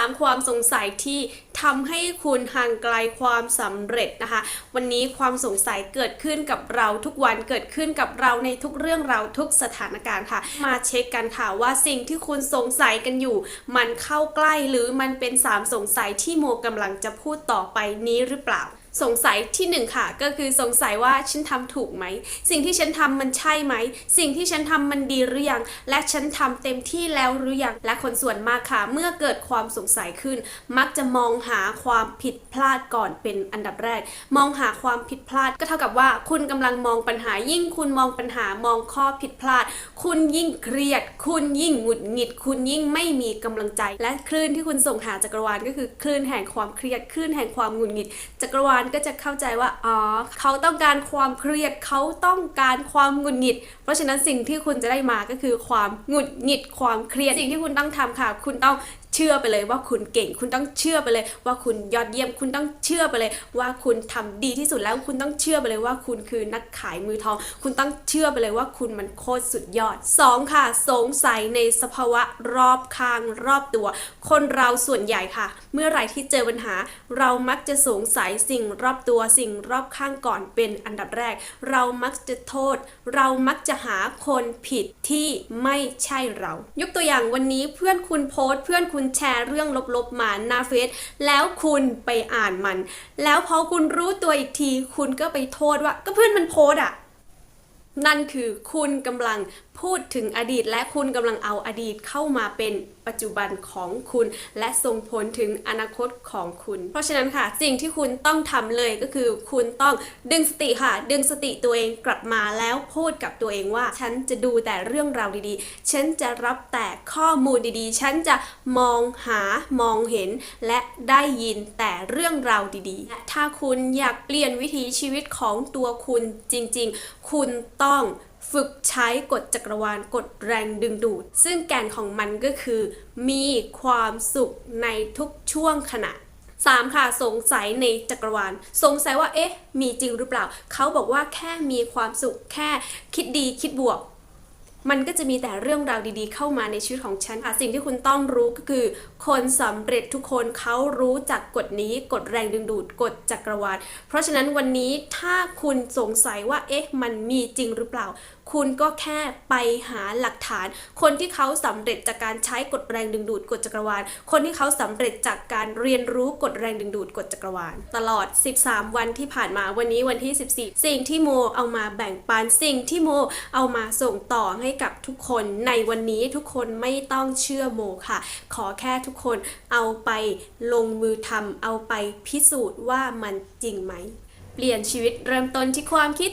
3 ความสงสัยที่ทำให้คุณห่างไกลความสำเร็จนะคะ วันนี้ความสงสัยเกิดขึ้นกับเราทุกวันเกิดขึ้นกับเราในทุกเรื่องเราทุกสถานการณ์ค่ะ มาเช็คกันค่ะว่าสิ่งที่คุณสงสัยกันอยู่ มันเข้าใกล้หรือมันเป็น 3 สงสัยที่โมกำลังจะพูดต่อไปนี้หรือเปล่า สงสัยที่หนึ่งค่ะ ก็คือสงสัยว่าฉันทำถูกไหม สิ่งที่ฉันทำมันใช่ไหม สิ่งที่ฉันทำมันดีหรือยัง และฉันทำเต็มที่แล้วหรือยัง และคนส่วนมากค่ะ เมื่อเกิดความสงสัยขึ้น มักจะมองหาความผิดพลาดก่อนเป็นอันดับแรก มองหาความผิดพลาดก็เท่ากับว่า คุณกำลังมองปัญหายิ่งคุณมองปัญหามองข้อผิดพลาด คุณยิ่งเครียด คุณยิ่งหงุดหงิด คุณยิ่งไม่มีกำลังใจ และคลื่นที่คุณส่งหาจักรวาลก็คือคลื่นแห่งความเครียดคลื่นแห่งความหงุดหงิดจักรวาลก็จะเข้าใจว่าอ๋อเขาต้องการความเครียดเขาต้องการความหงุดหงิด เพราะฉะนั้นสิ่งที่คุณจะได้มาก็คือความหงุดหงิดความเครียดสิ่งที่คุณต้องทำค่ะ คุณต้องเชื่อไปเลยว่าคุณเก่ง คุณต้องเชื่อไปเลย ว่าคุณยอดเยี่ยม คุณต้องเชื่อไปเลย ว่าคุณทำดีที่สุดแล้วคุณต้องเชื่อไปเลยว่าคุณคือนักขายมือทอง คุณต้องเชื่อไปเลยว่าคุณมันโคตรสุดยอดสองค่ะ สงสัยในสภาวะรอบข้างรอบตัว คนเราส่วนใหญ่ค่ะ เมื่อไหร่ที่เจอปัญหา เรามักจะสงสัยสิ่งรอบตัวสิ่งรอบข้างก่อนเป็นอันดับแรก เรามักจะโทษ เรามักจะหาคนผิดที่ไม่ใช่เรา ยกตัวอย่างวันนี้เพื่อนคุณโพสต์เพื่อนคุณแชร์เรื่องลบๆมาหน้าเฟซแล้วคุณไปอ่านมัน แล้วพอคุณรู้ตัวอีกที คุณก็ไปโทษว่าก็เพื่อนมันโพสอะ นั่นคือคุณกำลังพูดถึงอดีต และคุณกำลังเอาอดีตเข้ามาเป็นปัจจุบันของคุณ และส่งผลถึงอนาคตของคุณ เพราะฉะนั้นค่ะ สิ่งที่คุณต้องทำเลยก็คือ คุณต้องดึงสติค่ะ ดึงสติตัวเองกลับมาแล้วพูดกับตัวเองว่า ฉันจะดูแต่เรื่องราวดีๆ ฉันจะรับแต่ข้อมูลดีๆ ฉันจะมองหามองเห็น และได้ยินแต่เรื่องราวดีๆ ถ้าคุณอยากเปลี่ยนวิถีชีวิตของตัวคุณจริง ๆ คุณต้องฝึกใช้กฎจักรวาลกฎแรงดึงดูด ซึ่งแก่นของมันก็คือ มีความสุขในทุกช่วงขณะ 3 ค่ะสงสัยในจักรวาล สงสัยว่าเอ๊ะ มีจริงหรือเปล่า เขาบอกว่าแค่มีความสุขแค่คิดดีคิดบวก มันก็จะมีแต่เรื่องราวดีๆ เข้ามาในชีวิตของฉันค่ะสิ่งที่คุณต้องรู้ก็คือ คนสำเร็จทุกคนเขารู้จักกฎนี้กฎแรงดึงดูดกฎจักรวาล เพราะฉะนั้นวันนี้ถ้าคุณสงสัยว่าเอ๊ะมันมีจริงหรือเปล่าคุณก็แค่ไปหาหลักฐาน คนที่เขาสำเร็จจากการใช้กฎแรงดึงดูดกฎจักรวาล คนที่เขาสำเร็จจากการเรียนรู้กฎแรงดึงดูดกฎจักรวาล ตลอด 13 วันที่ผ่านมาวันนี้วันที่ 14 สิ่งที่โมเอามาแบ่งปันสิ่งที่โมเอามาส่งต่อให้กับทุกคนในวันนี้ทุกคนไม่ต้องเชื่อโมค่ะ ขอแค่ทุกคนเอาไปลงมือทำเอาไปพิสูจน์ว่ามันจริงไหม เปลี่ยนชีวิตเริ่มต้นที่ความคิด